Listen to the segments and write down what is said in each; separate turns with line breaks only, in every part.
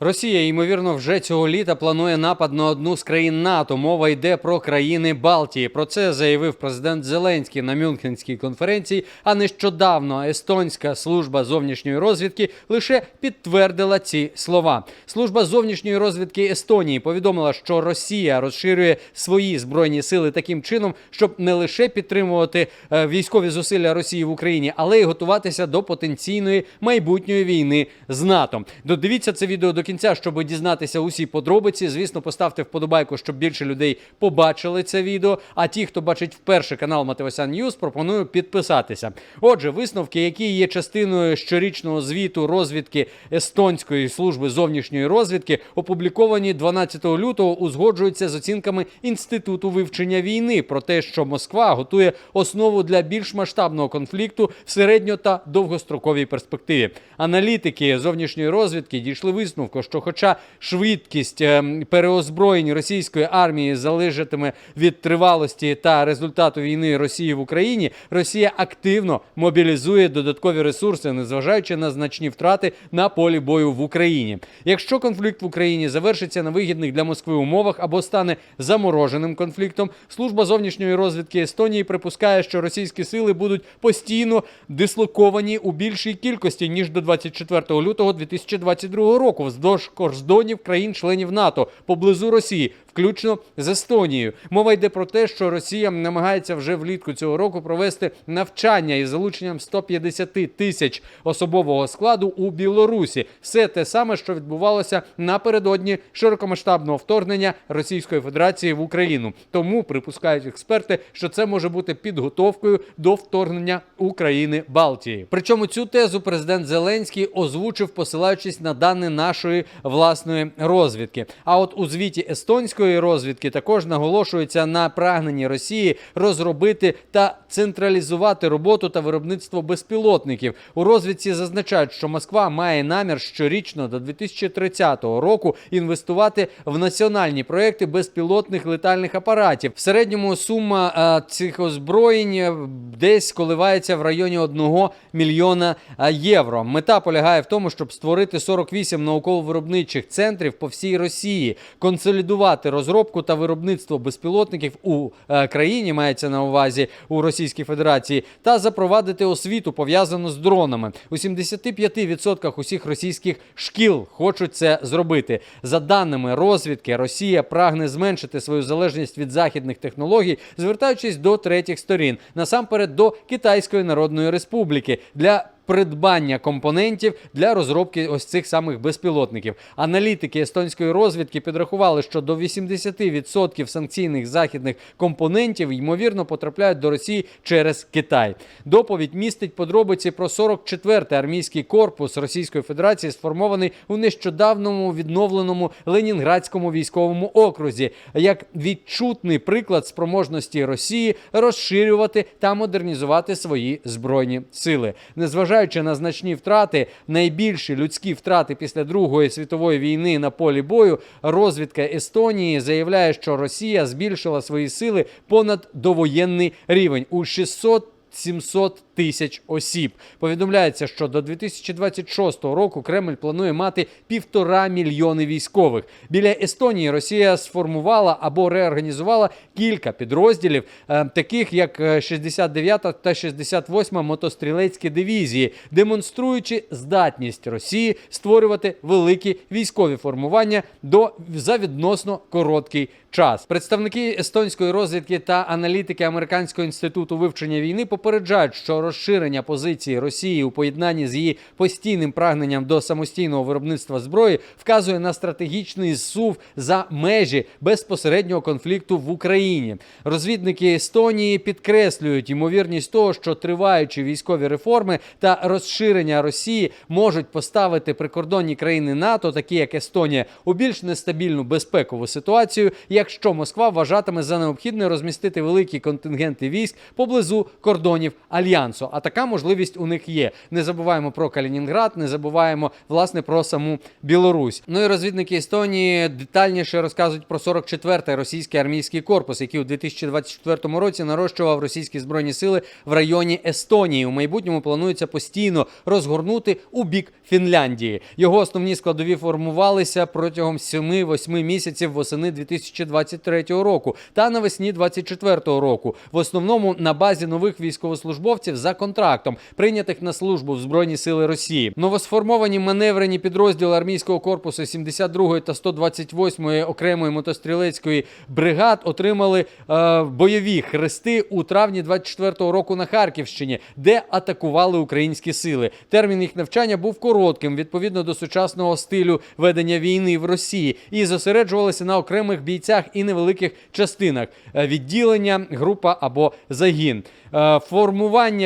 Росія, ймовірно, вже цього літа планує напад на одну з країн НАТО. Мова йде про країни Балтії. Про це заявив президент Зеленський на Мюнхенській конференції. А нещодавно естонська служба зовнішньої розвідки лише підтвердила ці слова. Служба зовнішньої розвідки Естонії повідомила, що Росія розширює свої збройні сили таким чином, щоб не лише підтримувати е, військові зусилля Росії в Україні, але й готуватися до потенційної майбутньої війни з НАТО. Додивіться це відео до кінця, щоб дізнатися усі подробиці. Звісно, поставте вподобайку, щоб більше людей побачили це відео. А ті, хто бачить вперше канал Матевосян Ньюз, пропоную підписатися. Отже, висновки, які є частиною щорічного звіту розвідки естонської служби зовнішньої розвідки, опубліковані 12 лютого, узгоджуються з оцінками інституту вивчення війни про те, що Москва готує основу для більш масштабного конфлікту в середньо та довгостроковій перспективі. Аналітики зовнішньої розвідки дійшли висновку, що, хоча швидкість ем, переозброєнь російської армії залежатиме від тривалості та результату війни Росії в Україні, Росія активно мобілізує додаткові ресурси, незважаючи на значні втрати на полі бою в Україні. Якщо конфлікт в Україні завершиться на вигідних для Москви умовах або стане замороженим конфліктом, служба зовнішньої розвідки Естонії припускає, що російські сили будуть постійно дислоковані у більшій кількості ніж до 24 лютого 2022 року вздовж кордонів країн-членів НАТО поблизу Росії, включно з Естонією. Мова йде про те, що Росія намагається вже влітку цього року провести навчання із залученням 150 тисяч особового складу у Білорусі. Все те саме, що відбувалося напередодні широкомасштабного вторгнення Російської Федерації в Україну. Тому припускають експерти, що це може бути підготовкою до вторгнення України Балтії. Причому цю тезу президент Зеленський озвучив, посилаючись на дані нашої власної розвідки. А от у звіті естонської розвідки також наголошується на прагненні Росії розробити та централізувати роботу та виробництво безпілотників. У розвідці зазначають, що Москва має намір щорічно до 2030 року інвестувати в національні проекти безпілотних летальних апаратів. В середньому сума е, цих озброєнь е, десь коливається в районі 1 мільйона е, євро. Мета полягає в тому, щоб створити 48 науково-виробничих центрів по всій Росії, консолідувати розробку та виробництво безпілотників у е, країні, мається на увазі у Російській Федерації, та запровадити освіту пов'язану з дронами. У 75% усіх російських шкіл хочуть це зробити. За даними розвідки, Росія прагне зменшити свою залежність від західних технологій, звертаючись до третіх сторін, насамперед до Китайської Народної Республіки для придбання компонентів для розробки ось цих самих безпілотників. Аналітики естонської розвідки підрахували, що до 80% санкційних західних компонентів ймовірно потрапляють до Росії через Китай. Доповідь містить подробиці про 44-й армійський корпус Російської Федерації, сформований у нещодавному відновленому Ленінградському військовому окрузі, як відчутний приклад спроможності Росії розширювати та модернізувати свої збройні сили, незважаючи на значні втрати, найбільші людські втрати після Другої світової війни на полі бою. Розвідка Естонії заявляє, що Росія збільшила свої сили понад довоєнний рівень у 600 700 тисяч осіб. Повідомляється, що до 2026 року Кремль планує мати півтора мільйони військових. Біля Естонії Росія сформувала або реорганізувала кілька підрозділів, е, таких як е, 69 та 68 мотострілецькі дивізії, демонструючи здатність Росії створювати великі військові формування до за відносно короткий час. Представники естонської розвідки та аналітики Американського інституту вивчення війни попереджають, що розширення позиції Росії у поєднанні з її постійним прагненням до самостійного виробництва зброї вказує на стратегічний зсув за межі безпосереднього конфлікту в Україні. Розвідники Естонії підкреслюють ймовірність того, що триваючі військові реформи та розширення Росії можуть поставити прикордонні країни НАТО, такі як Естонія, у більш нестабільну безпекову ситуацію, якщо Москва вважатиме за необхідне розмістити великі контингенти військ поблизу кордонів альянсу. Альянсу. А така можливість у них є. Не забуваємо про Калінінград, не забуваємо власне про саму Білорусь. Ну і розвідники Естонії детальніше розказують про 44-й російський армійський корпус, який у 2024 році нарощував російські збройні сили в районі Естонії. У майбутньому планується постійно розгорнути у бік Фінляндії. Його основні складові формувалися протягом 7-8 місяців восени 2023 року та навесні 2024 року. В основному на базі нових військовослужбовців за контрактом, прийнятих на службу в Збройні Сили Росії. Новосформовані маневрені підрозділи армійського корпусу 72-ї та 128-ї окремої мотострілецької бригад отримали е, бойові хрести у травні 24-го року на Харківщині, де атакували українські сили. Термін їх навчання був коротким відповідно до сучасного стилю ведення війни в Росії, і зосереджувалися на окремих бійцях і невеликих частинах е, відділення, група або загін. Е,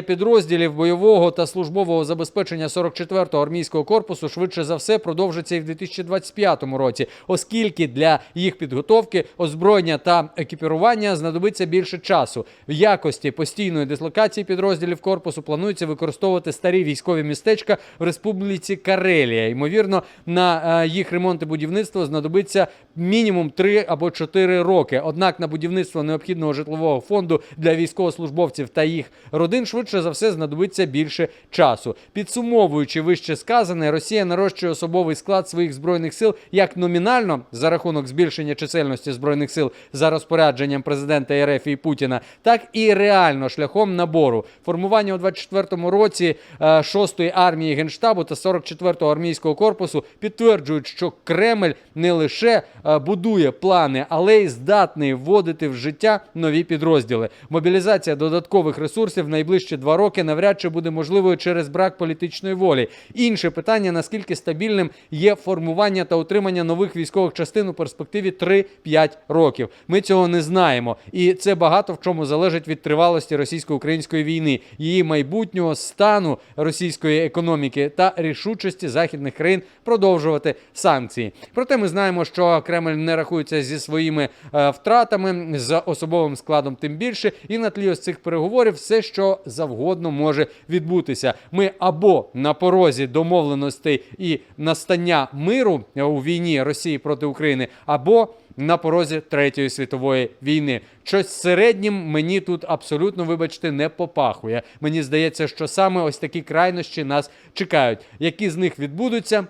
Підрозділів бойового та службового забезпечення 44-го армійського корпусу швидше за все продовжиться і в 2025 році, оскільки для їх підготовки, озброєння та екіпірування знадобиться більше часу. В якості постійної дислокації підрозділів корпусу планується використовувати старі військові містечка в Республіці Карелія. Ймовірно, на е, їх ремонт і будівництво знадобиться мінімум 3 або 4 роки. Однак на будівництво необхідного житлового фонду для військовослужбовців та їх родин швидше за все знадобиться більше часу. Підсумовуючи вище сказане, Росія нарощує особовий склад своїх збройних сил як номінально за рахунок збільшення чисельності збройних сил за розпорядженням президента РФ і Путіна, так і реально шляхом набору. Формування у 24-му році 6-ї армії генштабу та 44-го армійського корпусу підтверджують, що Кремль не лише е, будує плани, але й здатний вводити в життя нові підрозділи. Мобілізація додаткових ресурсів найближчі два роки навряд чи буде можливою через брак політичної волі. Інше питання: наскільки стабільним є формування та утримання нових військових частин у перспективі 3-5 років. Ми цього не знаємо, і це багато в чому залежить від тривалості російсько-української війни, її майбутнього стану російської економіки та рішучості західних країн продовжувати санкції. Проте ми знаємо, що Кремль не рахується зі своїми е, втратами з особовим складом, тим більше, і на тлі ось цих переговорів все, що завгодно може відбутися. Ми або на порозі домовленостей і настання миру у війні Росії проти України, або на порозі третьої світової війни. Щось середнім мені тут абсолютно, вибачте, не попахує. Мені здається, що саме ось такі крайнощі нас чекають. Які з них відбудуться,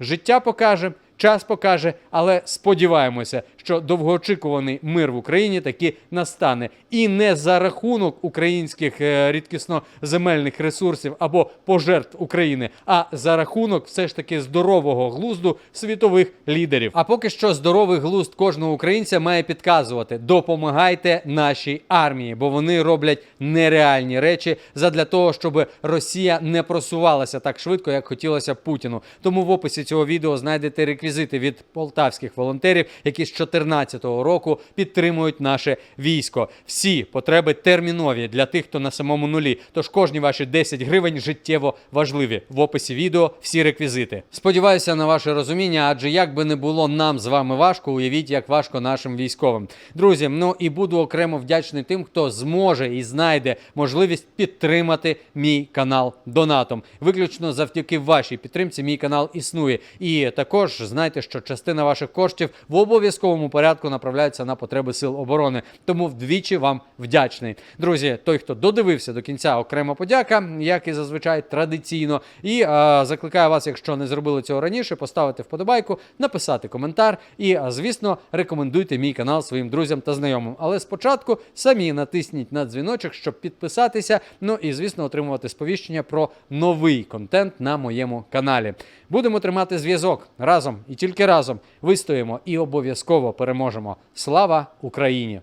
життя покаже. Час покаже, але сподіваємося, що довгоочікуваний мир в Україні таки настане, і не за рахунок українських е, рідкісно-земельних ресурсів або пожертв України, а за рахунок все ж таки здорового глузду світових лідерів. А поки що здоровий глузд кожного українця має підказувати: допомагайте нашій армії, бо вони роблять нереальні речі задля того, щоб Росія не просувалася так швидко, як хотілося Путіну. Тому в описі цього відео знайдете реквізити від полтавських волонтерів, які з 2014 року підтримують наше військо. Всі потреби термінові для тих, хто на самому нулі. Тож кожні ваші 10 гривень життєво важливі. В описі відео всі реквізити. Сподіваюся на ваше розуміння, адже як би не було нам з вами важко, уявіть, як важко нашим військовим. Друзі, ну і буду окремо вдячний тим, хто зможе і знайде можливість підтримати мій канал донатом. Виключно завдяки вашій підтримці мій канал існує. І також знайте, що частина ваших коштів в обов'язковому порядку направляється на потреби сил оборони. Тому вдвічі вам вдячний. Друзі, той, хто додивився до кінця, окрема подяка, як і зазвичай традиційно. І е, закликаю вас, якщо не зробили цього раніше, поставити вподобайку, написати коментар і, е, звісно, рекомендуйте мій канал своїм друзям та знайомим. Але спочатку самі натисніть на дзвіночок, щоб підписатися. Ну і звісно, отримувати сповіщення про новий контент на моєму каналі. Будемо тримати зв'язок разом і тільки разом вистоїмо і обов'язково переможемо. Слава Україні!